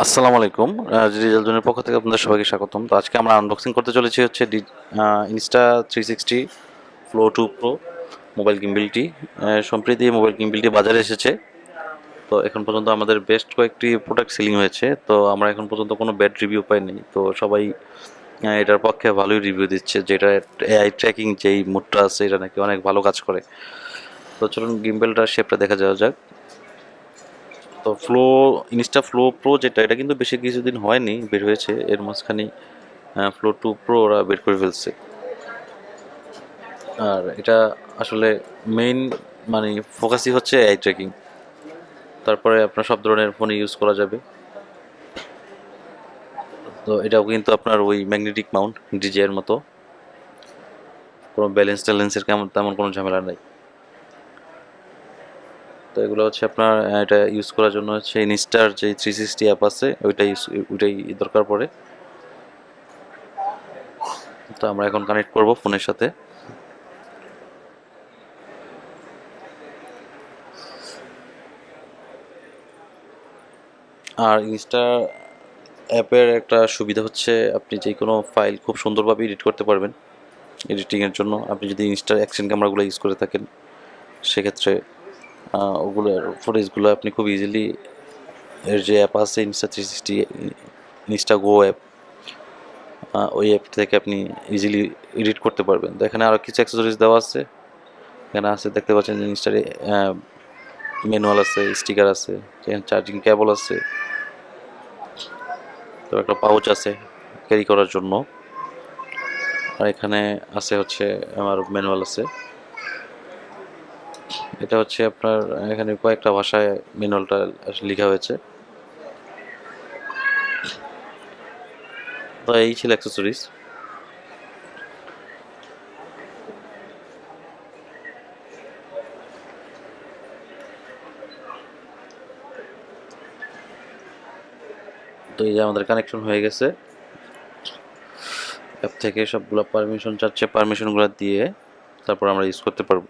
আসসালামু আলাইকুম ডিজিটাল জোনের পক্ষ থেকে আপনাদের সবাইকে স্বাগতম। তো আজকে আমরা আনবক্সিং করতে চলেছি হচ্ছে Insta three sixty flow two pro mobile গিম্বিলটি সম্প্রতি মোবাইল গিম্বিলটি বাজারে এসেছে। তো এখন পর্যন্ত আমাদের বেস্ট কয়েকটি প্রোডাক্ট সেলিং হয়েছে। তো আমরা এখন পর্যন্ত কোনো ব্যাড রিভিউ পাইনি। তো সবাই এটার পক্ষে ভালোই রিভিউ দিচ্ছে। যেটা এআই ট্র্যাকিং যেই মুডটা আছে, এটা নাকি অনেক ভালো কাজ করে। তো চলুন গিম্বেলটার শেপটা দেখা যাওয়া যাক। তো ফ্লো ইনস্টা ফ্লো প্রো যেটা, এটা কিন্তু বেশি কিছুদিন হয়নি, বের হয়েছে। এর মাঝখানে ফ্লো টু প্রো ওরা বের করে ফেলছে। আর এটা আসলে মেইন মানে ফোকাসই হচ্ছে আই ট্র্যাকিং তারপরে আপনার সব ধরনের ফোনে ইউজ করা যাবে। তো এটাও কিন্তু আপনার ওই ম্যাগনেটিক মাউন্ট ডিজের মতো। কোনো ব্যালেন্স ট্যালেন্সের কেমন, তেমন কোনো ঝামেলা নাই। তো এগুলো হচ্ছে আপনার এটা ইউজ করার জন্য হচ্ছে ইনস্টার যে থ্রি সিক্সটি অ্যাপ আছে, ওইটাই use- ওইটাই দরকার পড়ে। তো আমরা এখন কানেক্ট করব ফোনের সাথে। আর ইনস্টা অ্যাপের একটা সুবিধা হচ্ছে, আপনি যে কোনো ফাইল খুব সুন্দরভাবে এডিট করতে পারবেন এডিটিংয়ের জন্য। আপনি যদি ইনস্টার অ্যাকশন ক্যামেরাগুলো ইউজ করে থাকেন, সেক্ষেত্রে ওগুলোর ফুটেজগুলো আপনি খুব ইজিলি এর যে অ্যাপ আছে Insta three sixty Insta go app ওই অ্যাপ থেকে আপনি ইজিলি এডিট করতে পারবেন। তো এখানে আরও কিছু অ্যাক্সেসরিজ দেওয়া আছে। এখানে আছে, দেখতে পাচ্ছেন যে ইনস্টারে ম্যানুয়াল আছে স্টিকার আছে চার্জিং কেবল আছে। তো একটা পাউচ আছে ক্যারি করার জন্য। আর এখানে আছে হচ্ছে আমার ম্যানুয়াল আছে। এটা হচ্ছে আপনার, এখানে কয়েকটা ভাষায় ম্যানুয়ালটা লেখা হয়েছে। তো এই ছিল অ্যাক্সেসরিজ তো এই যে আমাদের কানেকশন হয়ে গেছে। অ্যাপ থেকে সবগুলো পারমিশন চাচ্ছে পারমিশনগুলো দিয়ে তারপর আমরা ইউজ করতে পারব।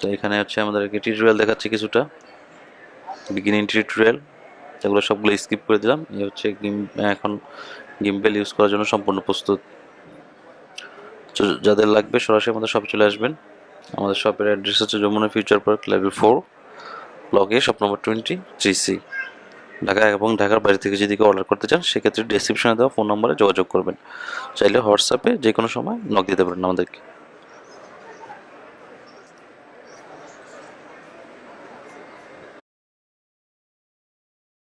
তো এখানে হচ্ছে আমাদেরকে টিউটোরিয়াল দেখাচ্ছে কিছুটা। বিগিনিং টিউটোরিয়াল সেগুলো সবগুলো স্কিপ করে দিলাম। এই হচ্ছে গিম এখন গিম্বেল ইউজ করার জন্য সম্পূর্ণ প্রস্তুত। তো যাদের লাগবে সরাসরি আমাদের শপে চলে আসবেন। আমাদের শপের অ্যাড্রেস হচ্ছে Jamuna Future Park level four ব্লকে shop number twenty three C Dhaka এবং ঢাকার বাইরে থেকে যদি কেউ অর্ডার করতে চান, সেক্ষেত্রে ডেসক্রিপশনে দেওয়া ফোন নম্বরে যোগাযোগ করবেন। চাইলে হোয়াটসঅ্যাপে যে কোনো সময় নক দিতে পারেন আমাদেরকে।